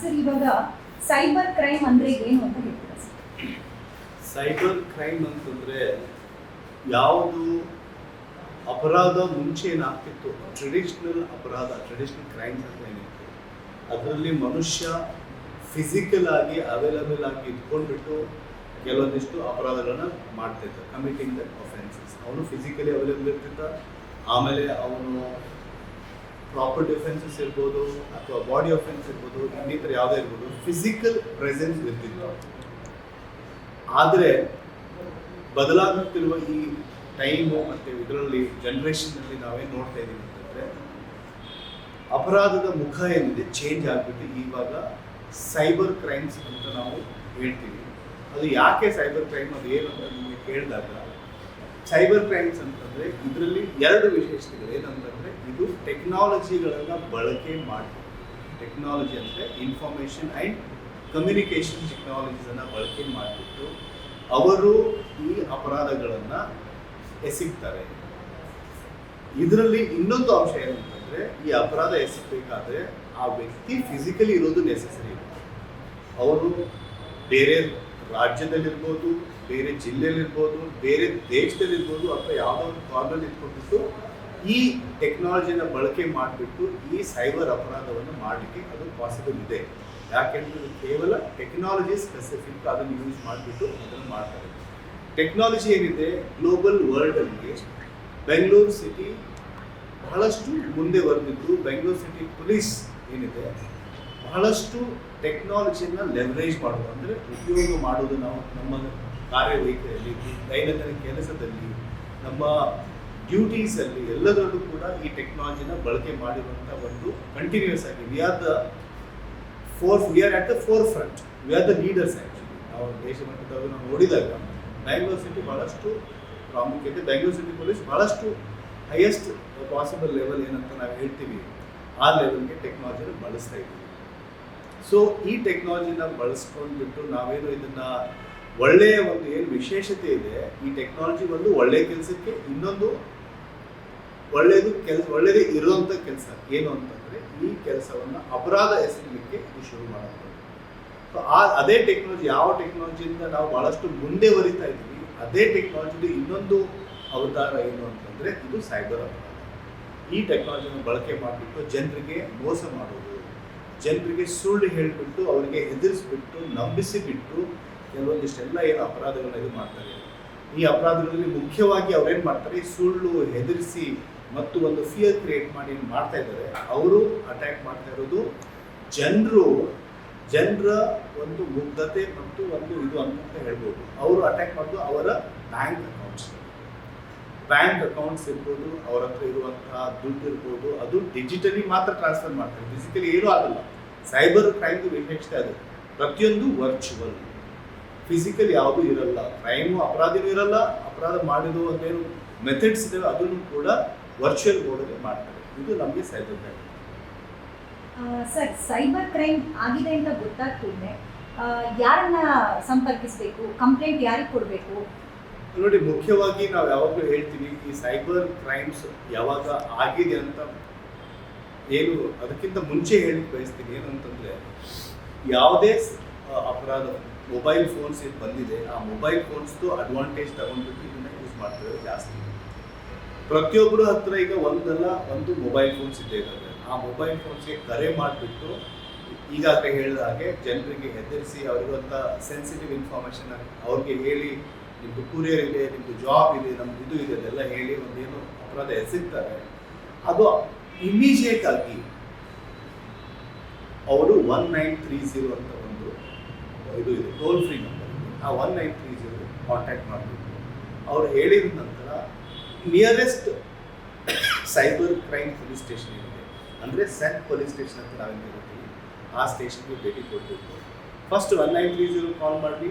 Sir, ಇವಾಗ cyber crime ಅಂದ್ರೆ ಏನು ಅಂತ ಹೇಳ್ತೀರಾ ಸೈಬರ್ ಕ್ರೈಮ್ ಅಂತಂದ್ರೆ ಯಾವುದು ಅಪರಾಧ ಮುಂಚೆ ಏನಾಗ್ತಿತ್ತು? ಟ್ರೆಡಿಷನಲ್ ಅಪರಾಧ, ಟ್ರೆಡಿಷನಲ್ ಕ್ರೈಮ್ಸ್ ಅಂತ ಏನಿತ್ತು? ಅದರಲ್ಲಿ ಮನುಷ್ಯ ಫಿಸಿಕಲ್ ಆಗಿ ಅವೈಲಬಲ್ ಆಗಿ ಇಟ್ಕೊಂಡ್ಬಿಟ್ಟು ಕೆಲವೊಂದಿಷ್ಟು ಅಪರಾಧಗಳನ್ನ ಮಾಡ್ತಿದ್ದ ಕಮಿಟಿಂಗ್ ದ ಅಫೆನ್ಸಸ್ ಅವನು ಫಿಸಿಕಲಿ ಅವೈಲಬಲ್ ಇರ್ತಿದ್ದ, ಆಮೇಲೆ ಅವನು ಪ್ರಾಪರ್ ಡಿಫೆನ್ಸಸ್ ಇರ್ಬೋದು ಅಥವಾ ಬಾಡಿ ಅಫೆನ್ಸ್ ಇರ್ಬೋದು, ಇನ್ನಿತರ ಯಾವುದೇ ಇರ್ಬೋದು ಫಿಸಿಕಲ್ ಪ್ರೆಸೆನ್ಸ್ ಇರ್ತಿತ್ತು ಆದರೆ ಬದಲಾಗುತ್ತಿರುವ ಈ ಟೈಮು ಮತ್ತು ಇದರಲ್ಲಿ ಜನ್ರೇಷನ್ನಲ್ಲಿ ನಾವೇನು ನೋಡ್ತಾ ಇದ್ದೀವಿ ಅಂತಂದರೆ, ಅಪರಾಧದ ಮುಖ ಏನಿದೆ ಚೇಂಜ್ ಆಗಿಬಿಟ್ಟು ಇವಾಗ ಸೈಬರ್ ಕ್ರೈಮ್ಸ್ ಅಂತ ನಾವು ಹೇಳ್ತೀವಿ. ಅದು ಯಾಕೆ ಸೈಬರ್ ಕ್ರೈಮ್ ಅದು ಏನು ಅಂತ ನಿಮಗೆ ಕೇಳಿದಾಗ ಸೈಬರ್ ಕ್ರೈಮ್ಸ್ ಅಂತಂದರೆ ಇದರಲ್ಲಿ ಎರಡು ವಿಶೇಷತೆಗಳು. ಏನಂತಂದರೆ ಇದು ಟೆಕ್ನಾಲಜಿಗಳನ್ನು ಬಳಕೆ ಮಾಡಿ ಟೆಕ್ನಾಲಜಿ ಅಂದರೆ ಇನ್ಫಾರ್ಮೇಷನ್ ಆ್ಯಂಡ್ ಕಮ್ಯುನಿಕೇಷನ್ ಟೆಕ್ನಾಲಜೀಸನ್ನು ಬಳಕೆ ಮಾಡಿಬಿಟ್ಟು ಅವರು ಈ ಅಪರಾಧಗಳನ್ನು ಎಸಗ್ತಾರೆ ಇದರಲ್ಲಿ ಇನ್ನೊಂದು ಅಂಶ ಏನಂತಂದರೆ, ಈ ಅಪರಾಧ ಎಸಗಬೇಕಾದ್ರೆ ಆ ವ್ಯಕ್ತಿ ಫಿಸಿಕಲಿ ಇರೋದು ನೆಸೆಸರಿ ಇರುತ್ತೆ. ಅವರು ಬೇರೆ ರಾಜ್ಯದಲ್ಲಿರ್ಬೋದು, ಬೇರೆ ಜಿಲ್ಲೆಯಲ್ಲಿರ್ಬೋದು, ಬೇರೆ ದೇಶದಲ್ಲಿರ್ಬೋದು ಅಥವಾ ಯಾವುದೋ ಒಂದು ಕಾರ್ನಲ್ಲಿ ಇಟ್ಕೊಂಡ್ಬಿಟ್ಟು ಈ ಟೆಕ್ನಾಲಜಿನ ಬಳಕೆ ಮಾಡಿಬಿಟ್ಟು ಈ ಸೈಬರ್ ಅಪರಾಧವನ್ನು ಮಾಡಲಿಕ್ಕೆ ಅದು ಪಾಸಿಬಲ್ ಇದೆ. ಯಾಕೆಂದರೆ ಕೇವಲ ಟೆಕ್ನಾಲಜಿ ಸ್ಪೆಸಿಫಿಕ್ ಅದನ್ನು ಯೂಸ್ ಮಾಡಿಬಿಟ್ಟು ಅದನ್ನು ಮಾಡ್ತಾರೆ. ಟೆಕ್ನಾಲಜಿ ಏನಿದೆ? ಗ್ಲೋಬಲ್ ವರ್ಲ್ಡಲ್ಲಿ ಬೆಂಗಳೂರು ಸಿಟಿ ಬಹಳಷ್ಟು ಮುಂದೆ ಬರೆದಿದ್ದು ಬೆಂಗಳೂರು ಸಿಟಿ ಪೊಲೀಸ್ ಏನಿದೆ? ಬಹಳಷ್ಟು ಟೆಕ್ನಾಲಜಿನ ಲೆವರೇಜ್ ಮಾಡೋದು. ಅಂದರೆ ಉಪಯೋಗ ಮಾಡೋದು ನಾವು ನಮ್ಮ ಕಾರ್ಯವೈಖರಿಯಲ್ಲಿ, ದೈನಂದಿನ ಕೆಲಸದಲ್ಲಿ, ನಮ್ಮ ಡ್ಯೂಟೀಸಲ್ಲಿ ಎಲ್ಲದರಲ್ಲೂ ಕೂಡ ಈ ಟೆಕ್ನಾಲಜಿನ ಬಳಕೆ ಮಾಡಿರುವಂಥ ಒಂದು ಕಂಟಿನ್ಯೂಸ್ ಆಗಿ we are the fore we are the forefront we are the leaders actually ನಾವು ದೇಶ ನಾವು ನೋಡಿದಾಗ ಬ್ಯಾಂಗ್ಳೂರ್ ಸಿಟಿ ಬಹಳಷ್ಟು ಪ್ರಾಮುಖ್ಯತೆ ಬ್ಯಾಂಗ್ಳೂರ್ ಸಿಟಿ ಪೊಲೀಸ್ ಬಹಳಷ್ಟು ಹೈಯೆಸ್ಟ್ ಪಾಸಿಬಲ್ ಲೆವೆಲ್ ಏನಂತ ನಾವು ಹೇಳ್ತೀವಿ. ಆ ಲೆವೆಲ್ಗೆ ಟೆಕ್ನಾಲಜಿನ ಬಳಸ್ತಾ ಇದ್ದೀವಿ. ಸೊ ಈ ಟೆಕ್ನಾಲಜಿನ ಬಳಸ್ಕೊಂಡ್ಬಿಟ್ಟು ನಾವೇನು ಇದನ್ನ ಒಳ್ಳೆಯ ಒಂದು ಏನು ವಿಶೇಷತೆ ಇದೆ, ಈ ಟೆಕ್ನಾಲಜಿ ಒಂದು ಒಳ್ಳೆಯ ಕೆಲಸಕ್ಕೆ ಇನ್ನೊಂದು ಒಳ್ಳೆಯದು ಕೆಲಸ ಒಳ್ಳೆಯದೇ ಇರುವಂಥ ಕೆಲಸ ಏನು ಅಂತಂದರೆ ಈ ಕೆಲಸವನ್ನು ಅಪರಾಧ ಎಸಗಲಿಕ್ಕೆ ಶುರು ಮಾಡುತ್ತೆ ಸೊ ಆ, ಅದೇ ಟೆಕ್ನಾಲಜಿ ಯಾವ ಟೆಕ್ನಾಲಜಿಯಿಂದ ನಾವು ಭಾಳಷ್ಟು ಮುಂದೆ ವರಿತಾ ಇದ್ದೀವಿ, ಅದೇ ಟೆಕ್ನಾಲಜಿದು ಇನ್ನೊಂದು ಅವತಾರ ಏನು ಅಂತಂದರೆ ಇದು ಸೈಬರ್ ಅಪರಾಧ. ಈ ಟೆಕ್ನಾಲಜಿನ ಬಳಕೆ ಮಾಡಿಬಿಟ್ಟು ಜನರಿಗೆ ಮೋಸ ಮಾಡೋದು, ಜನರಿಗೆ ಸುಳ್ಳು ಹೇಳಿಬಿಟ್ಟು ಅವರಿಗೆ ಹೆದರಿಸ್ಬಿಟ್ಟು ನಂಬಿಸಿ ಬಿಟ್ಟು ಕೆಲವೊಂದಿಷ್ಟೆಲ್ಲ ಏನು ಅಪರಾಧಗಳನ್ನ ಇದು ಮಾಡ್ತಾರೆ. ಈ ಅಪರಾಧಗಳಲ್ಲಿ ಮುಖ್ಯವಾಗಿ ಅವ್ರೇನು ಮಾಡ್ತಾರೆ? ಸುಳ್ಳು ಹೆದರಿಸಿ ಮತ್ತು ಒಂದು ಫಿಯರ್ ಕ್ರಿಯೇಟ್ ಮಾಡಿ ಏನು ಮಾಡ್ತಾ ಇದ್ದಾರೆ? ಅವರು ಅಟ್ಯಾಕ್ ಮಾಡ್ತಾ ಇರೋದು ಜನರು. ಜನರ ಒಂದು ಮುಗ್ಧತೆ ಮತ್ತು ಒಂದು ಇದು ಅಂತ ಹೇಳ್ಬೋದು. ಅವರು ಅಟ್ಯಾಕ್ ಮಾಡೋದು ಅವರ ಬ್ಯಾಂಕ್ ಅಕೌಂಟ್ಸ್ ಬ್ಯಾಂಕ್ ಅಕೌಂಟ್ಸ್ ಇರ್ಬೋದು, ಅವ್ರ ಹತ್ರ ಇರುವಂತಹ ದುಡ್ಡು ಇರ್ಬೋದು, ಅದು ಡಿಜಿಟಲಿ ಮಾತ್ರ ಟ್ರಾನ್ಸ್ಫರ್ ಮಾಡ್ತಾರೆ. ಫಿಸಿಕಲಿ ಏನೂ ಆಗಲ್ಲ. ಸೈಬರ್ ಕ್ರೈಮ್ದು ವಿಶೇಷತೆ ಅದು. ಪ್ರತಿಯೊಂದು ವರ್ಚುವಲ್ ಫಿಸಿಕಲ್ ಯಾವುದು ಇರಲ್ಲ. ಕ್ರೈಮು ಅಪರಾಧನೂ ಇರಲ್ಲ ಅಪರಾಧ ಮಾಡಿದ ಒಂದೇನು ಮೆಥಡ್ಸ್ ಇದಾವೆ ಅದನ್ನು ಕೂಡ ವರ್ಚುವಲ್ ಮೋಡಲ್ಲಿ ಮಾಡ್ತಾರೆ. ಇದು ನಮಗೆ cyber crime sir cyber crime ಆಗಿದೆ ಅಂತ ಗೊತ್ತಾಗ್ತಿದೆ ಯಾರನ್ನ ಸಂಪರ್ಕಿಸಬೇಕು? ಕಂಪ್ಲೇಂಟ್ ಯಾರಿಗೆ ಕೊಡಬೇಕು? ನೋಡಿ ಮುಖ್ಯವಾಗಿ ನಾವು ಯಾವಾಗಲೂ ಹೇಳ್ತೀವಿ ಈ ಸೈಬರ್ ಕ್ರೈಮ್ಸ್ ಯಾವಾಗ ಆಗಿದೆ ಅಂತ ಏನು ಅದಕ್ಕಿಂತ ಮುಂಚೆ ಹೇಳಿ ಬಯಸ್ತೀನಿ. ಏನು ಅಂತಂದರೆ ಯಾವುದೇ ಅಪರಾಧ ಮೊಬೈಲ್ ಫೋನ್ಸ್ ಏನು ಬಂದಿದೆ, ಆ ಮೊಬೈಲ್ ಫೋನ್ಸ್ದು ಅಡ್ವಾಂಟೇಜ್ ತಗೊಂಡ್ಬಿಟ್ಟು ಇದನ್ನ ಯೂಸ್ ಮಾಡ್ತಾರೆ ಜಾಸ್ತಿ. ಪ್ರತಿಯೊಬ್ಬರ ಹತ್ರ ಈಗ ಒಂದಲ್ಲ ಒಂದು ಮೊಬೈಲ್ ಫೋನ್ಸ್ ಇದ್ದೇ ಆ ಮೊಬೈಲ್ ಫೋನ್ಸ್ಗೆ ಕರೆ ಮಾಡಿಬಿಟ್ಟು ಈಗಾಗಲೇ ಹೇಳಿದ ಹಾಗೆ ಜನರಿಗೆ ಹೆದರಿಸಿ ಅವ್ರಿಗಂತ ಸೆನ್ಸಿಟಿವ್ ಇನ್ಫಾರ್ಮೇಷನ್ ಅವ್ರಿಗೆ ಹೇಳಿ ನಿಮ್ಮದು ಕುರಿಯರ್ ಇದೆ ನಿಮ್ಮದು ಜಾಬ್ ಇದೆ, ನಮ್ದು ಇದು ಇದೆ, ಅದೆಲ್ಲ ಹೇಳಿ ಒಂದೇನು ಅಪರಾಧ ಎಸಗ್ತಾರೆ ಅದು ಇಮಿಡಿಯೇಟ್ ಆಗಿ ಅವರು ಒನ್ ನೈನ್ ತ್ರೀ ಝೀರೋ ಅಂತ ಇದು ಇದೆ ಟೋಲ್ ಫ್ರೀ ನಂಬರ್ ಆ one nine three zero contact ಮಾಡಬೇಕು. ಅವ್ರು ಹೇಳಿದ ನಂತರ nearest cyber crime police station ಏನಿದೆ, ಅಂದರೆ ಸೆಟ್ ಪೊಲೀಸ್ ಸ್ಟೇಷನ್ ಅಂತ ನಾವೇನು ಹೇಳ್ತೀವಿ ಆ ಸ್ಟೇಷನ್ಗೆ ಭೇಟಿ ಕೊಡಬೇಕು. First one nine three zero call ಮಾಡಿ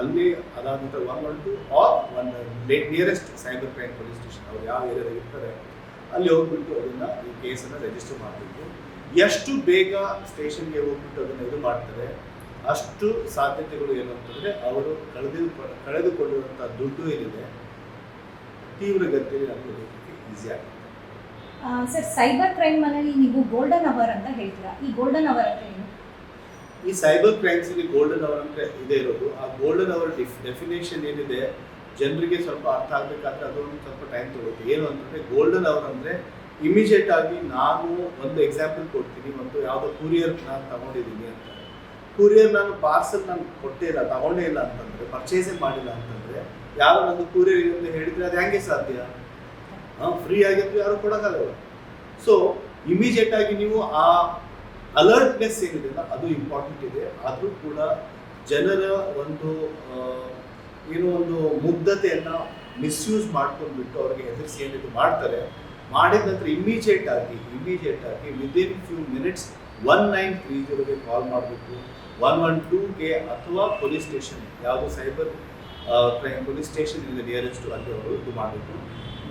ಅಲ್ಲಿ ಅದಾದ ನಂತರ one one two or one nearest cyber crime police station ಅವ್ರು ಯಾವ ಏರಿಯಾದಲ್ಲಿ ಇರ್ತಾರೆ, ಅಲ್ಲಿ ಹೋಗ್ಬಿಟ್ಟು ಅದನ್ನು ಈ ಕೇಸನ್ನು ರಿಜಿಸ್ಟರ್ ಮಾಡಬೇಕು. ಎಷ್ಟು ಬೇಗ ಸ್ಟೇಷನ್ಗೆ ಹೋಗ್ಬಿಟ್ಟು ಅದನ್ನು ಇದು ಮಾಡ್ತಾರೆ ಅಷ್ಟು ಸಾಧ್ಯತೆಗಳು ಏನು ಅಂತಂದರೆ ಅವರು ಕಳೆದು ಕಳೆದುಕೊಳ್ಳುವಂಥ ದುಡ್ಡು ಏನಿದೆ ತೀವ್ರಗತಿಯಲ್ಲಿ ನಮಗೆ ಈಸಿ ಆಗುತ್ತೆ. ಸರ್ ಸೈಬರ್ ಕ್ರೈಮ್ ಮನೇಲಿ ನೀವು ಗೋಲ್ಡನ್ ಅವರ್ ಅಂತ ಹೇಳ್ತೀರಾ? ಈ ಗೋಲ್ಡನ್ ಅವರ್ ಅಂದ್ರೆ ಏನು? ಈ ಸೈಬರ್ ಕ್ರೈಮ್ಸ್ ಇಲ್ಲಿ ಗೋಲ್ಡನ್ ಅವರ್ ಅಂತ ಇದೆ ಇರೋದು. ಆ ಗೋಲ್ಡನ್ ಅವರ್ ಡೆಫಿನೇಷನ್ ಏನಿದೆ ಜನರಿಗೆ ಸ್ವಲ್ಪ ಅರ್ಥ ಆಗ್ಬೇಕಾದ್ರೆ ಅದೊಂದು ಸ್ವಲ್ಪ ಟೈಮ್ ತಗೊಳುತ್ತೆ ಏನು ಅಂತಂದ್ರೆ ಗೋಲ್ಡನ್ ಅವರ್ ಅಂದ್ರೆ ಇಮಿಡಿಯೇಟ್ ಆಗಿ ನಾನು ಒಂದು ಎಕ್ಸಾಂಪಲ್ ಕೊಡ್ತೀನಿ ಒಂದು ಯಾವುದೋ ಕೂರಿಯರ್ ನಾನು ತಗೊಂಡಿದ್ದೀನಿ ಅಂತ. ಕೂರಿಯರ್ ನಾನು ಪಾರ್ಸಲ್ ನಾನು ಕೊಟ್ಟೇ ಇಲ್ಲ, ತಗೊಂಡೇ ಇಲ್ಲ ಅಂತಂದ್ರೆ ಪರ್ಚೇಸೇ ಮಾಡಿಲ್ಲ ಅಂತಂದ್ರೆ, ಯಾರು ನಂದು ಕೂರಿಯರ್ ಅಂತ ಹೇಳಿದ್ರೆ ಅದು ಹೆಂಗೆ ಸಾಧ್ಯ? ಫ್ರೀ ಆಗಿದ್ರು ಯಾರು ಕೊಡೋಕ್ಕಾಗಲ್ಲ ಸೊ ಇಮಿಡಿಯೇಟ್ ಆಗಿ ನೀವು ಆ ಅಲರ್ಟ್ನೆಸ್ ಏನಿದೆ ಅದು ಇಂಪಾರ್ಟೆಂಟ್ ಇದೆ. ಆದರೂ ಕೂಡ ಜನರ ಒಂದು ಏನೋ ಒಂದು ಮುಗ್ಧತೆಯನ್ನ ಮಿಸ್ಯೂಸ್ ಮಾಡ್ಕೊಂಡ್ಬಿಟ್ಟು ಅವ್ರಿಗೆ ಹೆದರಿಸಿ ಏನಿದೆ ಮಾಡ್ತಾರೆ, ಮಾಡಿದ ನಂತರ ಇಮಿಡಿಯೇಟ್ ಆಗಿ ಇಮಿಡಿಯೇಟ್ ಆಗಿ within few minutes one nine three ಜೀರೋಗೆ call ಮಾಡಬೇಕು ಒನ್ ಒನ್ ಟೂಗೆ ಅಥವಾ ಪೊಲೀಸ್ ಸ್ಟೇಷನ್ ಯಾವುದು ಸೈಬರ್ ಕ್ರೈಮ್ ಪೊಲೀಸ್ ಸ್ಟೇಷನ್ ಇಂದ ನಿಯರೆಸ್ಟ್ ಅಲ್ಲಿ ಅವರು ಇದು ಮಾಡಬೇಕು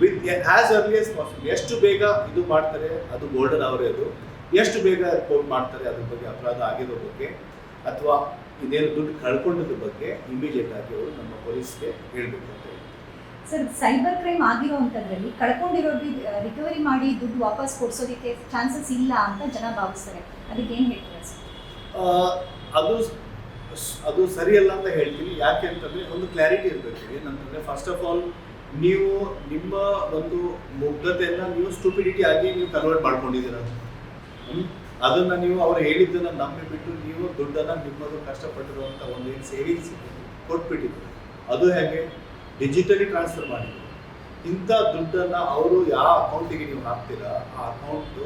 with as early as possible ಎಷ್ಟು ಬೇಗ ಇದು ಮಾಡ್ತಾರೆ ಅದು ಗೋಲ್ಡನ್ ಅವರೇ ಅದು. ಎಷ್ಟು ಬೇಗ ರಿಪೋರ್ಟ್ ಮಾಡ್ತಾರೆ ಅದ್ರ ಬಗ್ಗೆ ಅಪರಾಧ ಆಗಿರೋ ಬಗ್ಗೆ ಅಥವಾ ಇನ್ನೇನು ದುಡ್ಡು ಕಳ್ಕೊಂಡದ್ರ ಬಗ್ಗೆ ಇಮಿಡಿಯೇಟ್ ಆಗಿ ಅವರು ನಮ್ಮ ಪೊಲೀಸ್ಗೆ ಹೇಳಬೇಕು ಅಂತ ಸರ್ ಸೈಬರ್ ಕ್ರೈಮ್ ಆಗಿರೋ ಅಂಥದ್ರಲ್ಲಿ ಕಳ್ಕೊಂಡಿರೋದು ರಿಕವರಿ ಮಾಡಿ ದುಡ್ಡು ವಾಪಸ್ ಕೊಡಿಸೋದಕ್ಕೆ ಚಾನ್ಸಸ್ ಇಲ್ಲ ಅಂತ ಜನ ಭಾವಿಸ್ತಾರೆ. ಅದಕ್ಕೆ ಏನು ಹೇಳ್ತಾರೆ ಸರ್? ಅದು ಅದು ಸರಿಯಲ್ಲ ಅಂತ ಹೇಳ್ತೀನಿ. ಯಾಕೆ ಅಂತಂದ್ರೆ ಒಂದು ಕ್ಲಾರಿಟಿ ಇರಬೇಕು. ಏನಂತಂದ್ರೆ ಫಸ್ಟ್ ಆಫ್ ಆಲ್ ನೀವು ನಿಮ್ಮ ಒಂದು ಮುಗ್ಧತೆಯನ್ನು ನೀವು ಸ್ಟೂಪಿಡಿಟಿ ಆಗಿ ನೀವು ಕನ್ವರ್ಟ್ ಮಾಡ್ಕೊಂಡಿದ್ದೀರ? ಅದನ್ನ ನೀವು ಅವ್ರು ಹೇಳಿದ್ದನ್ನ ನಂಬಿಬಿಟ್ಟು ನೀವು ದುಡ್ಡನ್ನು ನಿಮ್ಮದು ಕಷ್ಟಪಟ್ಟಿರುವಂಥ ಒಂದು ಏನು ಸೇವಿಂಗ್ಸ್ ಕೊಟ್ಬಿಟ್ಟಿದ್ರು ಅದು ಹೇಗೆ? ಡಿಜಿಟಲಿ ಟ್ರಾನ್ಸ್ಫರ್ ಮಾಡಿದ್ರು ಇಂಥ ದುಡ್ಡನ್ನ ಅವರು ಯಾವ ಅಕೌಂಟಿಗೆ ನೀವು ಹಾಕ್ತೀರಾ? ಆ ಅಕೌಂಟು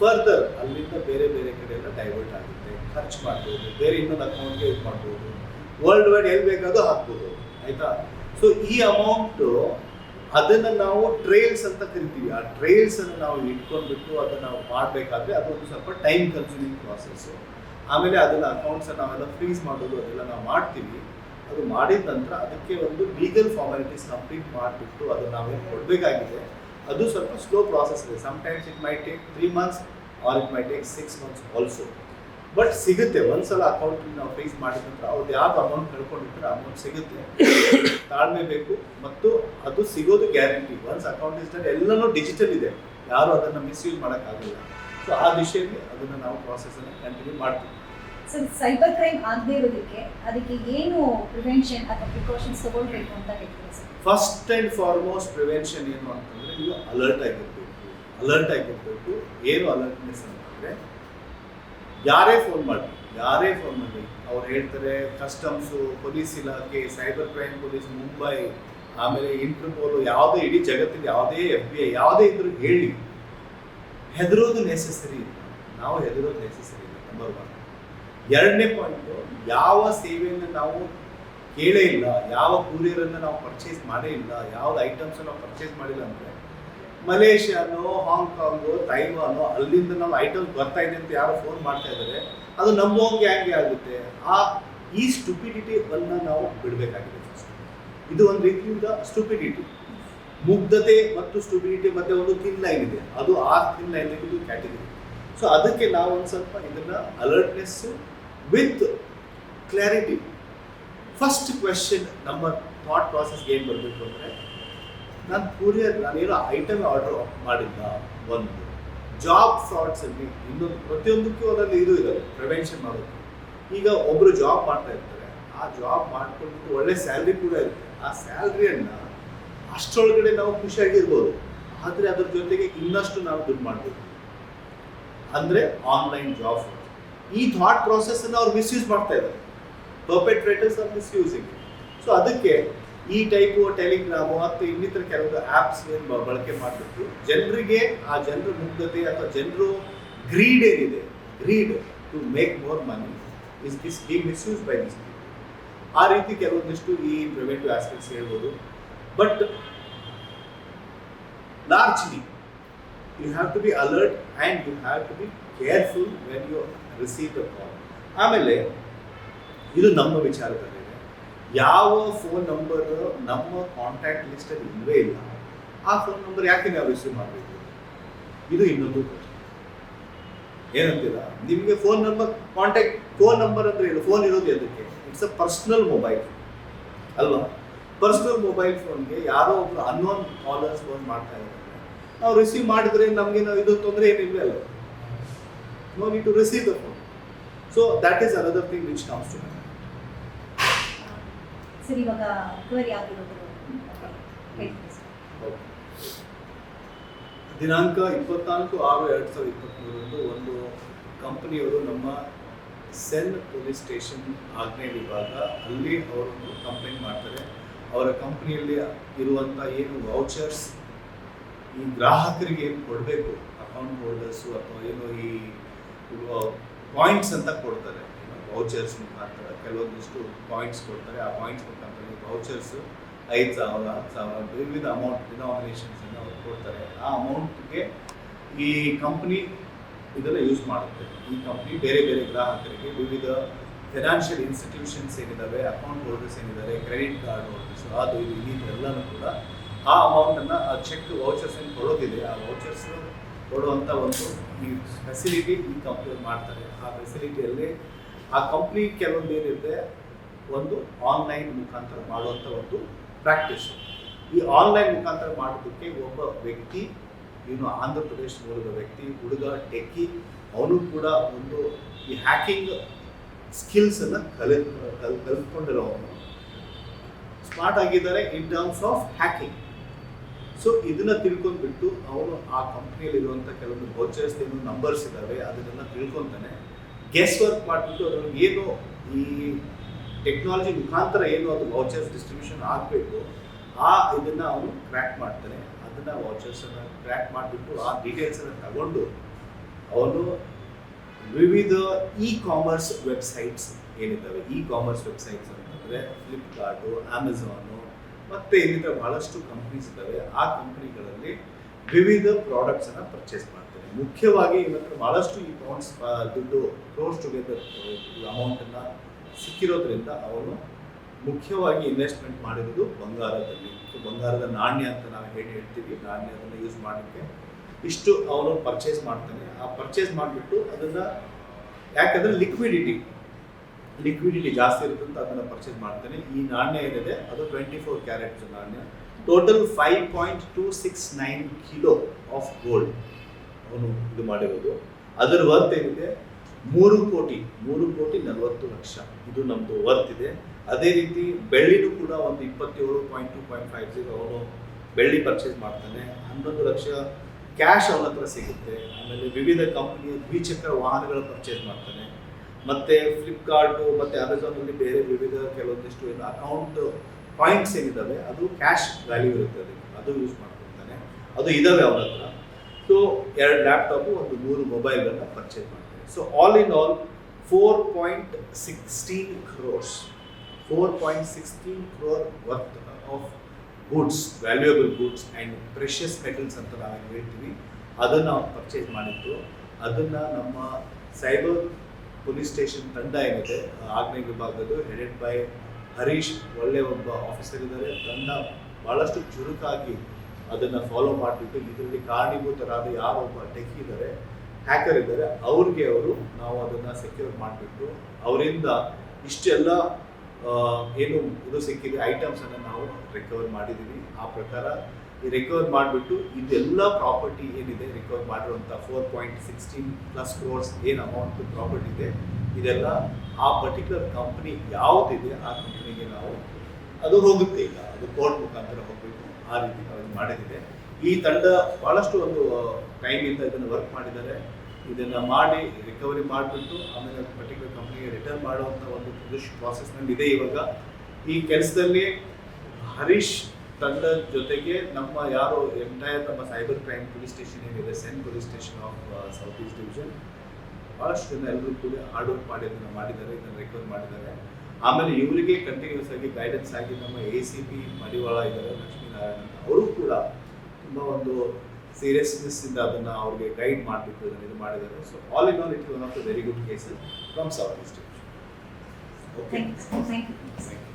ಫರ್ದರ್ ಅಲ್ಲಿಂದ ಬೇರೆ ಬೇರೆ ಕಡೆ ಎಲ್ಲ ಡೈವರ್ಟ್ ಆಗುತ್ತೆ. ಖರ್ಚು ಮಾಡ್ಬೋದು, ಬೇರೆ ಇನ್ನೊಂದು ಅಕೌಂಟ್ಗೆ ಇದು ಮಾಡ್ಬೋದು. ವರ್ಲ್ಡ್ ವೈಡ್ ಎಲ್ಲಿ ಬೇಕಾದ್ರೂ ಹಾಕ್ಬೋದು. ಆಯ್ತಾ? ಸೊ ಈ ಅಮೌಂಟು ಅದನ್ನು ನಾವು ಟ್ರೇಲ್ಸ್ ಅಂತ ಕರಿತೀವಿ. ಆ ಟ್ರೇಲ್ಸನ್ನು ನಾವು ಇಟ್ಕೊಂಡ್ಬಿಟ್ಟು ಅದನ್ನ ನಾವು ಮಾಡಬೇಕಾದ್ರೆ ಅದೊಂದು ಸ್ವಲ್ಪ ಟೈಮ್ ಕನ್ಸ್ಯೂಮಿಂಗ್ ಪ್ರಾಸೆಸ್ ಆಮೇಲೆ ಅದನ್ನ ಅಕೌಂಟ್ಸ್ ನಾವೆಲ್ಲ ಫ್ರೀಸ್ ಮಾಡೋದು, ಅದೆಲ್ಲ ನಾವು ಮಾಡ್ತೀವಿ. ಅದು ಮಾಡಿದ ನಂತರ ಅದಕ್ಕೆ ಒಂದು ಲೀಗಲ್ ಫಾರ್ಮಾಲಿಟೀಸ್ ಕಂಪ್ಲೀಟ್ ಮಾಡಿಬಿಟ್ಟು ಅದನ್ನ ನಾವೇನು ಕೊಡಬೇಕಾಗಿದೆ ಅದು ಸ್ವಲ್ಪ ಸ್ಲೋ ಪ್ರಾಸೆಸ್ ಇದೆ. Sometimes it may take three months or it may take six months also but ಸಿಗುತ್ತೆ. ಒಂದ್ಸಲ ಅಕೌಂಟ್ ನಾವು ಫೇಸ್ ಮಾಡಿದ ನಂತರ ಅವ್ರು ಯಾವ ಅಮೌಂಟ್ ಕಳ್ಕೊಂಡಿರ್ತಾರೆ ಅಮೌಂಟ್ ಸಿಗುತ್ತೆ. ತಾಳ್ಮೆ ಬೇಕು. ಮತ್ತು ಅದು ಸಿಗೋದು ಗ್ಯಾರಂಟಿ ಒನ್ಸ್ ಅಕೌಂಟ್ ಇಸ್ಟರ್ ಎಲ್ಲನೂ ಡಿಜಿಟಲ್ ಇದೆ. ಯಾರು ಅದನ್ನು ಮಿಸ್ಯೂಸ್ ಮಾಡೋಕ್ಕಾಗಲ್ಲ. ಸೊ ಆ ದಿಶೆಯಲ್ಲಿ ಅದನ್ನು ನಾವು ಪ್ರಾಸೆಸನ್ನು ಕಂಟಿನ್ಯೂ ಮಾಡ್ತೀವಿ. ಸರ್ ಸೈಬರ್ ಕ್ರೈಮ್ ಆಗದೇ ಇರೋದಕ್ಕೆ ಅದಕ್ಕೆ ಏನು ಪ್ರಿವೆನ್ಷನ್ ಅಥವಾ ಪ್ರಿಕಾಷನ್ಸ್ ತಗೊಳ್ಬೇಕು ಅಂತ ಹೇಳ್ತೀರಾ sir? First and foremost prevention ಏನು ಅಂತಂದರೆ ನೀವು ಅಲರ್ಟ್ ಆಗಿರಬೇಕು. ಅಲರ್ಟ್ ಆಗಿರಬೇಕು. ಏನು ಅಲರ್ಟ್ನೆಸ್ ಅಂತಂದರೆ ಯಾರೇ ಫೋನ್ ಮಾಡಿ ಯಾರೇ ಫೋನ್ ಮಾಡಿ ಅವ್ರು ಹೇಳ್ತಾರೆ ಕಸ್ಟಮ್ಸು ಪೊಲೀಸ್ ಇಲಾಖೆ ಸೈಬರ್ ಕ್ರೈಮ್ ಪೊಲೀಸ್ ಮುಂಬೈ ಆಮೇಲೆ ಇಂಟರ್ಪೋಲು ಯಾವುದೇ ಇಡೀ ಜಗತ್ತಿನ ಯಾವುದೇ ಎಫ್ ಬಿ ಐ ಯಾವುದೇ ಇದ್ರೂ ಹೇಳಿ. ಹೆದರೋದು ನೆಸೆಸರಿ ಇಲ್ಲ. ನಾವು ಹೆದರೋದು ನೆಸೆಸರಿ ಇಲ್ಲ ನಂಬರ್ ಒನ್ ಎರಡನೇ ಪಾಯಿಂಟು ಯಾವ ಸೇವೆಯನ್ನು ನಾವು ಕೇಳೇ ಇಲ್ಲ, ಯಾವ ಕೂಲಿಯರನ್ನು ನಾವು ಪರ್ಚೇಸ್ ಮಾಡೇ ಇಲ್ಲ, ಯಾವ್ದು ಐಟಮ್ಸ್ ನಾವು ಪರ್ಚೇಸ್ ಮಾಡಿಲ್ಲ ಅಂದರೆ ಮಲೇಷ್ಯಾನೋ, ಹಾಂಗ್ಕಾಂಗು, ತೈವಾನೋ, ಅಲ್ಲಿಂದ ನಾವು ಐಟಮ್ಸ್ ಬರ್ತಾ ಇದೆ ಅಂತ ಯಾರೋ ಫೋನ್ ಮಾಡ್ತಾ ಇದ್ದಾರೆ, ಅದು ನಂಬೋಂಗೆ ಹ್ಯಾಂಗೆ ಆಗುತ್ತೆ. ಆ, ಈ ಸ್ಟುಪಿಡಿಟಿ ಅನ್ನ ನಾವು ಬಿಡಬೇಕಾಗಿದೆ ಇದು ಒಂದು ರೀತಿಯಿಂದ ಸ್ಟುಪಿಡಿಟಿ ಮುಗ್ಧತೆ ಮತ್ತು ಸ್ಟುಪಿಡಿಟಿ ಮತ್ತೆ ಒಂದು ಥಿನ್ ಲೈನ್ ಇದೆ. ಅದು ಆ ಥಿನ್ ಲೈನ್ ಇದು ಕ್ಯಾಟಗರಿ ಸೊ ಅದಕ್ಕೆ ನಾವು ಒಂದು ಸ್ವಲ್ಪ ಇದನ್ನ alertness with clarity first question ನಮ್ಮ ಥಾಟ್ ಪ್ರಾಸೆಸ್ಗೆ ಏನು ಬರಬೇಕು ಅಂದರೆ, ನಾನು ಕೂರಿಯರ್ ನಾನೇನೋ ಐಟಮ್ ಆರ್ಡರ್ ಮಾಡಿಲ್ಲ ಒಂದು. ಜಾಬ್ ಫ್ರಾಡ್ಸ್ ಅಲ್ಲಿ ಇನ್ನೊಂದು, ಪ್ರತಿಯೊಂದಕ್ಕೂ ಒಂದೊಂದು ಇದು ಇದೆ ಪ್ರಿವೆನ್ಷನ್ ಮಾಡೋದು. ಈಗ ಒಬ್ರು ಜಾಬ್ ಮಾಡ್ತಾ ಇರ್ತಾರೆ, ಆ ಜಾಬ್ ಮಾಡ್ಕೊಂಡ್ಬಿಟ್ಟು ಒಳ್ಳೆ ಸ್ಯಾಲ್ರಿ ಕೂಡ ಇರುತ್ತೆ. ಆ ಸ್ಯಾಲ್ರಿಯನ್ನು ಅಷ್ಟರೊಳಗಡೆ ನಾವು ಖುಷಿಯಾಗಿರ್ಬೋದು. ಆದರೆ ಅದ್ರ ಜೊತೆಗೆ ಇನ್ನಷ್ಟು ನಾವು ದುಡ್ಡು ಮಾಡಬೇಕು ಅಂದರೆ ಆನ್ಲೈನ್ ಜಾಬ್ ಈ ಥಾಟ್ ಪ್ರಾಸೆಸ್ ಅನ್ನು ಅವ್ರು ಮಿಸ್ಯೂಸ್ ಮಾಡ್ತಾ ಇದ್ದಾರೆ. ಪರ್ಪೆಟ್ರೇಟರ್ಸ್ ಆರ್ ಮಿಸ್ಯೂಸಿಂಗ್ ಸೊ ಅದಕ್ಕೆ ಈ ಟೈಪು ಟೆಲಿಗ್ರಾಮು ಮತ್ತು ಇನ್ನಿತರ ಕೆಲವೊಂದು ಆ್ಯಪ್ಸ್ ಬಳಕೆ ಮಾಡಿಬಿಟ್ಟು ಜನರಿಗೆ ಆ ಜನರ ಮುಗ್ಧತೆ ಅಥವಾ ಜನರು ಗ್ರೀಡ್ ಏನಿದೆ greed to make more money is this be misuse by this ಆ ರೀತಿ ಕೆಲವೊಂದಿಷ್ಟು ಈ ಪ್ರಿವೆಂಟಿವ್ ಆಸ್ಪೆಕ್ಟ್ಸ್ ಹೇಳ್ಬೋದು. But largely you have to be alert and you have to be careful when you receive the call ಆಮೇಲೆ ಇದು ನಮ್ಮ ವಿಚಾರದಲ್ಲಿದೆ ಯಾವ ಫೋನ್ ನಂಬರ್ ನಮ್ಮ ಕಾಂಟ್ಯಾಕ್ಟ್ ಲಿಸ್ಟಲ್ಲಿ ಇಲ್ಲವೇ ಇಲ್ಲ, ಆ ಫೋನ್ ನಂಬರ್ ಯಾಕೆ ನಾವು ರಿಸೀವ್ ಮಾಡಬೇಕು? ಇದು ಇನ್ನೊಂದು ಪ್ರಶ್ನೆ. ಏನಂತೀರಾ? ನಿಮಗೆ phone number contact phone number ಅಂದ್ರೆ ಏನು? ಫೋನ್ ಇರೋದು ಎದಕ್ಕೆ? ಇಟ್ಸ್ ಅ ಪರ್ಸನಲ್ ಮೊಬೈಲ್ ಅಲ್ವಾ? ಪರ್ಸನಲ್ ಮೊಬೈಲ್ ಫೋನ್ಗೆ ಯಾರೋ ಒಬ್ರು ಅನ್ನೋನ್ ಕಾಲರ್ಸ್ ಫೋನ್ ಮಾಡ್ತಾ ಇದ್ದಾರೆ. ನಾವು ರಿಸೀವ್ ಮಾಡಿದ್ರೆ ನಮಗೆ ನಾವು ಇದು ತೊಂದರೆ ಏನಿಲ್ಲ ಅಲ್ಲ. No need to receive the phone so that is another thing which comes to sir ಇವಾಗ ಆಗಿರೋದು. ದಿನಾಂಕ ಇಪ್ಪತ್ನಾಲ್ಕು ಆರು ಎರಡು ಸಾವಿರದ ಇಪ್ಪತ್ತ್ಮೂರರಂದು ಒಂದು ಕಂಪನಿಯವರು ನಮ್ಮ ಸೆನ್ ಪೊಲೀಸ್ ಸ್ಟೇಷನ್ ಆಗ್ನೇಯ ವಿಭಾಗ ಅಲ್ಲಿ ಅವರೊಂದು ಕಂಪ್ಲೇಂಟ್ ಮಾಡ್ತಾರೆ. ಅವರ ಕಂಪ್ನಿಯಲ್ಲಿ ಇರುವಂಥ ಏನು ವೌಚರ್ಸ್ ಈ ಗ್ರಾಹಕರಿಗೆ ಏನು ಕೊಡಬೇಕು ಅಕೌಂಟ್ ಹೋಲ್ಡರ್ಸು ಅಥವಾ ಏನು ಈ ಪಾಯಿಂಟ್ಸ್ ಅಂತ ಕೊಡ್ತಾರೆ. ವೌಚರ್ಸ್ ಮುಖಾಂತರ ಕೆಲವೊಂದಿಷ್ಟು ಪಾಯಿಂಟ್ಸ್ ಕೊಡ್ತಾರೆ. ಆ ಪಾಯಿಂಟ್ಸ್ ಮುಖಾಂತರ ವೌಚರ್ಸ್ ಐದು ಸಾವಿರ, ಹತ್ತು ಸಾವಿರ ವಿವಿಧ ಅಮೌಂಟ್ ಡಿನಾಮಿನೇಷನ್ಸ್ ಅನ್ನು ಅವ್ರು ಕೊಡ್ತಾರೆ. ಆ ಅಮೌಂಟ್ಗೆ ಈ ಕಂಪ್ನಿ ಇದೆಲ್ಲ ಯೂಸ್ ಮಾಡುತ್ತೆ. ಈ ಕಂಪ್ನಿ ಬೇರೆ ಬೇರೆ ಗ್ರಾಹಕರಿಗೆ ವಿವಿಧ ಫಿನಾನ್ಷಿಯಲ್ ಇನ್ಸ್ಟಿಟ್ಯೂಷನ್ಸ್ ಏನಿದ್ದಾವೆ ಅಕೌಂಟ್ ಹೋಲ್ಡರ್ಸ್ ಏನಿದ್ದಾರೆ ಕ್ರೆಡಿಟ್ ಕಾರ್ಡ್ ಹೋಲ್ಡರ್ಸ್ ಅದು ಇದು ಇದೆಲ್ಲನೂ ಕೂಡ ಆ ಅಮೌಂಟನ್ನು ಆ ಚೆಕ್ ವೌಚರ್ಸ್ ಏನು ಕೊಡೋದಿದೆ. ಆ ವೌಚರ್ಸ್ ಕೊಡುವಂಥ ಒಂದು ಈ ಫೆಸಿಲಿಟಿ ಈ ಕಂಪ್ನಿ ಮಾಡ್ತಾರೆ. ಆ ಫೆಸಿಲಿಟಿಯಲ್ಲಿ ಆ ಕಂಪ್ನಿ ಕೆಲವೊಂದು ಏನಿದೆ, ಒಂದು ಆನ್ಲೈನ್ ಮುಖಾಂತರ ಮಾಡುವಂಥ ಒಂದು ಪ್ರಾಕ್ಟೀಸ್ ಈ ಆನ್ಲೈನ್ ಮುಖಾಂತರ ಮಾಡೋದಕ್ಕೆ ಒಬ್ಬ ವ್ಯಕ್ತಿ ಏನು ಆಂಧ್ರ ಪ್ರದೇಶ ಮೂಲದ ವ್ಯಕ್ತಿ, ಹುಡುಗ, ಟೆಕ್ಕಿ, ಅವನು ಕೂಡ ಒಂದು ಈ ಹ್ಯಾಕಿಂಗ್ ಸ್ಕಿಲ್ಸನ್ನು ಕಲಿ ಕಲ್ ಕಲ್ತ್ಕೊಂಡಿರೋವನು ಸ್ಮಾರ್ಟ್ ಆಗಿದ್ದಾರೆ in terms of hacking so ಇದನ್ನ ತಿಳ್ಕೊಂಡ್ಬಿಟ್ಟು ಅವನು ಆ ಕಂಪ್ನಿಯಲ್ಲಿರುವಂಥ ಕೆಲವೊಂದು ವೌಚರ್ಸ್ ಏನು ನಂಬರ್ಸ್ ಇದ್ದಾವೆ ಅದನ್ನೆಲ್ಲ ತಿಳ್ಕೊತಾನೆ. ಗೆಸ್ ವರ್ಕ್ ಮಾಡಿಬಿಟ್ಟು ಅದ್ರಲ್ಲಿ ಏನು ಈ ಟೆಕ್ನಾಲಜಿ ಮುಖಾಂತರ ಏನು ಅದು ವಾಚರ್ಸ್ ಡಿಸ್ಟ್ರಿಬ್ಯೂಷನ್ ಆಗಬೇಕು, ಆ ಇದನ್ನು ಅವನು ಕ್ರ್ಯಾಕ್ ಮಾಡ್ತಾನೆ. ಅದನ್ನು ವೌಚರ್ಸನ್ನು ಕ್ರ್ಯಾಕ್ ಮಾಡಿಬಿಟ್ಟು ಆ ಡೀಟೇಲ್ಸನ್ನು ತಗೊಂಡು ಅವನು ವಿವಿಧ ಇ ಕಾಮರ್ಸ್ ವೆಬ್ಸೈಟ್ಸ್ ಏನಿದ್ದಾವೆ ಇ ಕಾಮರ್ಸ್ ವೆಬ್ಸೈಟ್ಸ್ ಅಂತಂದರೆ ಫ್ಲಿಪ್ಕಾರ್ಟು ಅಮೆಝಾನು ಮತ್ತು ಇನ್ನಿತರ ಬಹಳಷ್ಟು ಕಂಪ್ನೀಸ್ ಇದ್ದಾವೆ, ಆ ಕಂಪ್ನಿಗಳಲ್ಲಿ ವಿವಿಧ ಪ್ರಾಡಕ್ಟ್ಸನ್ನು ಪರ್ಚೇಸ್ ಮಾಡ್ತಾರೆ. ಮುಖ್ಯವಾಗಿ ಇವತ್ತು ಬಹಳಷ್ಟು ಈ ಪೌಂಡ್ಸ್ ದುಡ್ಡು ಕ್ಲೋಸ್ ಟುಗೆದರ್ ಅಮೌಂಟನ್ನು ಸಿಕ್ಕಿರೋದ್ರಿಂದ ಅವನು ಮುಖ್ಯವಾಗಿ ಇನ್ವೆಸ್ಟ್ಮೆಂಟ್ ಮಾಡಿರೋದು ಬಂಗಾರದಲ್ಲಿ. ಬಂಗಾರದ ನಾಣ್ಯ ಅಂತ ನಾವು ಹೇಳಿ ಹೇಳ್ತೀವಿ. ನಾಣ್ಯ ನಾಣ್ಯವನ್ನು ಯೂಸ್ ಮಾಡೋಕ್ಕೆ ಇಷ್ಟು ಅವನು ಪರ್ಚೇಸ್ ಮಾಡ್ತಾನೆ ಆ ಪರ್ಚೇಸ್ ಮಾಡಿಬಿಟ್ಟು ಅದನ್ನು ಯಾಕಂದರೆ ಲಿಕ್ವಿಡಿಟಿ ಲಿಕ್ವಿಡಿಟಿ ಜಾಸ್ತಿ ಇರುತ್ತೆ ಅಂತ ಅದನ್ನು ಪರ್ಚೇಸ್ ಮಾಡ್ತಾನೆ. ಈ ನಾಣ್ಯ ಏನಿದೆ, ಅದು ಟ್ವೆಂಟಿ ಫೋರ್ ಕ್ಯಾರೆಟ್ ನಾಣ್ಯ. Total five point two six nine kilo of gold ಅವನು ಇದು ಮಾಡಿರೋದು. ಅದರ ವರ್ತ್ ಏನಿದೆ? ಮೂರು ಕೋಟಿ ಮೂರು ಕೋಟಿ ನಲವತ್ತು ಲಕ್ಷ. ಇದು ನಮ್ಮದು ವರ್ತ್ ಇದೆ. ಅದೇ ರೀತಿ ಬೆಳ್ಳಿನೂ ಕೂಡ ಒಂದು ಇಪ್ಪತ್ತೇಳು point two point five zero ಅವನು ಬೆಳ್ಳಿ ಪರ್ಚೇಸ್ ಮಾಡ್ತಾನೆ. ಹನ್ನೊಂದು ಲಕ್ಷ ಕ್ಯಾಶ್ ಅವನ ಹತ್ರ ಸಿಗುತ್ತೆ. ಆಮೇಲೆ ವಿವಿಧ ಕಂಪ್ನಿಯ ದ್ವಿಚಕ್ರ ವಾಹನಗಳ ಪರ್ಚೇಸ್ ಮಾಡ್ತಾನೆ. ಮತ್ತು ಫ್ಲಿಪ್ಕಾರ್ಟು ಮತ್ತು ಅಮೆಝಾನಲ್ಲಿ ಬೇರೆ ವಿವಿಧ ಕೆಲವೊಂದಿಷ್ಟು ಅಕೌಂಟ್ ಪಾಯಿಂಟ್ಸ್ ಏನಿದ್ದಾವೆ ಅದು ಕ್ಯಾಶ್ ವ್ಯಾಲ್ಯೂ ಇರುತ್ತೆ ಅದಕ್ಕೆ. ಅದು ಯೂಸ್ ಮಾಡ್ಕೊಳ್ತಾನೆ. ಅದು ಇದಾವೆ ಅವನ ಹತ್ರ. ಸೊ ಎರಡು ಲ್ಯಾಪ್ಟಾಪು ಒಂದು ಮೂರು ಮೊಬೈಲನ್ನು ಪರ್ಚೇಸ್ ಮಾಡ್ತಾರೆ. So all in all four point sixteen crores four point sixteen crore worth of goods valuable goods and precious metals ಅಂತ ನಾವು ಹೇಳ್ತೀವಿ. ಅದನ್ನು ಪರ್ಚೇಸ್ ಮಾಡಿದ್ದು. ಅದನ್ನು ನಮ್ಮ ಸೈಬರ್ ಪೊಲೀಸ್ ಸ್ಟೇಷನ್ ತಂಡ ಏನಿದೆ ಆಗ್ನೇಯ ವಿಭಾಗದ್ದು ಹೆಡೆಡ್ ಬೈ ಹರೀಶ್ ಒಳ್ಳೆ ಒಬ್ಬ ಆಫೀಸರ್ ಇದ್ದಾರೆ. ತಂಡ ಭಾಳಷ್ಟು ಚುರುಕಾಗಿ ಅದನ್ನು ಫಾಲೋ ಮಾಡಿಬಿಟ್ಟು ಇದರಲ್ಲಿ ಕಾರಣೀಭೂತರಾದ ಯಾರೊಬ್ಬ ಟೆಕ್ ಇದ್ದಾರೆ ಹ್ಯಾಕರ್ ಇದ್ದಾರೆ, ಅವ್ರಿಗೆ ಅವರು ನಾವು ಅದನ್ನು ಸೆಕ್ಯೂರ್ ಮಾಡಿಬಿಟ್ಟು ಅವರಿಂದ ಇಷ್ಟೆಲ್ಲ ಏನು ಇದು ಸಿಕ್ಕಿದೆ ಐಟಮ್ಸನ್ನು ನಾವು ರಿಕವರ್ ಮಾಡಿದ್ದೀವಿ. ಆ ಪ್ರಕಾರ ರಿಕವರ್ ಮಾಡಿಬಿಟ್ಟು ಇದೆಲ್ಲ ಪ್ರಾಪರ್ಟಿ ಏನಿದೆ ರಿಕವರ್ ಮಾಡಿರುವಂಥ four point sixteen plus crores ಏನು ಅಮೌಂಟ್ ಪ್ರಾಪರ್ಟಿ ಇದೆ, ಇದೆಲ್ಲ ಆ ಪರ್ಟಿಕ್ಯುಲರ್ ಕಂಪ್ನಿ ಯಾವುದಿದೆ ಆ ಕಂಪ್ನಿಗೆ ನಾವು ಅದು ಹೋಗುತ್ತೆ ಈಗ. ಅದು ಕೋರ್ಟ್ ಮುಖಾಂತರ ಹೋಗಬೇಕು. ಆ ರೀತಿ ನಾವು ಇದು ಈ ತಂಡ ಭಾಳಷ್ಟು ಒಂದು ಟೈಮಿಂದ ಇದನ್ನು ವರ್ಕ್ ಮಾಡಿದ್ದಾರೆ. ಇದನ್ನು ಮಾಡಿ ರಿಕವರಿ ಮಾಡಿಬಿಟ್ಟು, ಆಮೇಲೆ ಪರ್ಟಿಕ್ಯುಲರ್ ಕಂಪ್ನಿಗೆ ರಿಟರ್ನ್ ಮಾಡುವಂಥ ಒಂದು ಪ್ರಾಸೆಸ್ನಲ್ಲಿ ಇದೆ ಇವಾಗ. ಈ ಕೆಲಸದಲ್ಲಿ ಹರೀಶ್ ತಂಡದ ಜೊತೆಗೆ ನಮ್ಮ ಯಾರು ಎಂಟೈರ್ ನಮ್ಮ ಸೈಬರ್ ಕ್ರೈಮ್ ಪೊಲೀಸ್ ಸ್ಟೇಷನ್ ಏನಿದೆ CEN police station of south east division ಭಾಳಷ್ಟು ಜನ ಎಲ್ಲರೂ ಕೂಡ ಹಾರ್ಡ್ ವರ್ಕ್ ಮಾಡಿ ಅದನ್ನು ಮಾಡಿದ್ದಾರೆ ಇದನ್ನು ರೆಕವರ್ ಮಾಡಿದ್ದಾರೆ. ಆಮೇಲೆ ಇವರಿಗೆ ಕಂಟಿನ್ಯೂಸ್ ಆಗಿ ಗೈಡೆನ್ಸ್ ಆಗಿ ನಮ್ಮ ಎ ಸಿ ಪಿ ಮಡಿವಾಳ ಇದ್ದಾರೆ ಲಕ್ಷ್ಮೀನಾರಾಯಣ ಅವರು ಕೂಡ ತುಂಬ ಒಂದು ಸೀರಿಯಸ್ನೆಸ್ ಇಂದ ಅದನ್ನು ಅವ್ರಿಗೆ ಗೈಡ್ ಮಾಡಿಬಿಟ್ಟು ಅದನ್ನು ಇದು ಮಾಡಿದ್ದಾರೆ. So all in all it one of the very good cases from south east okay thank you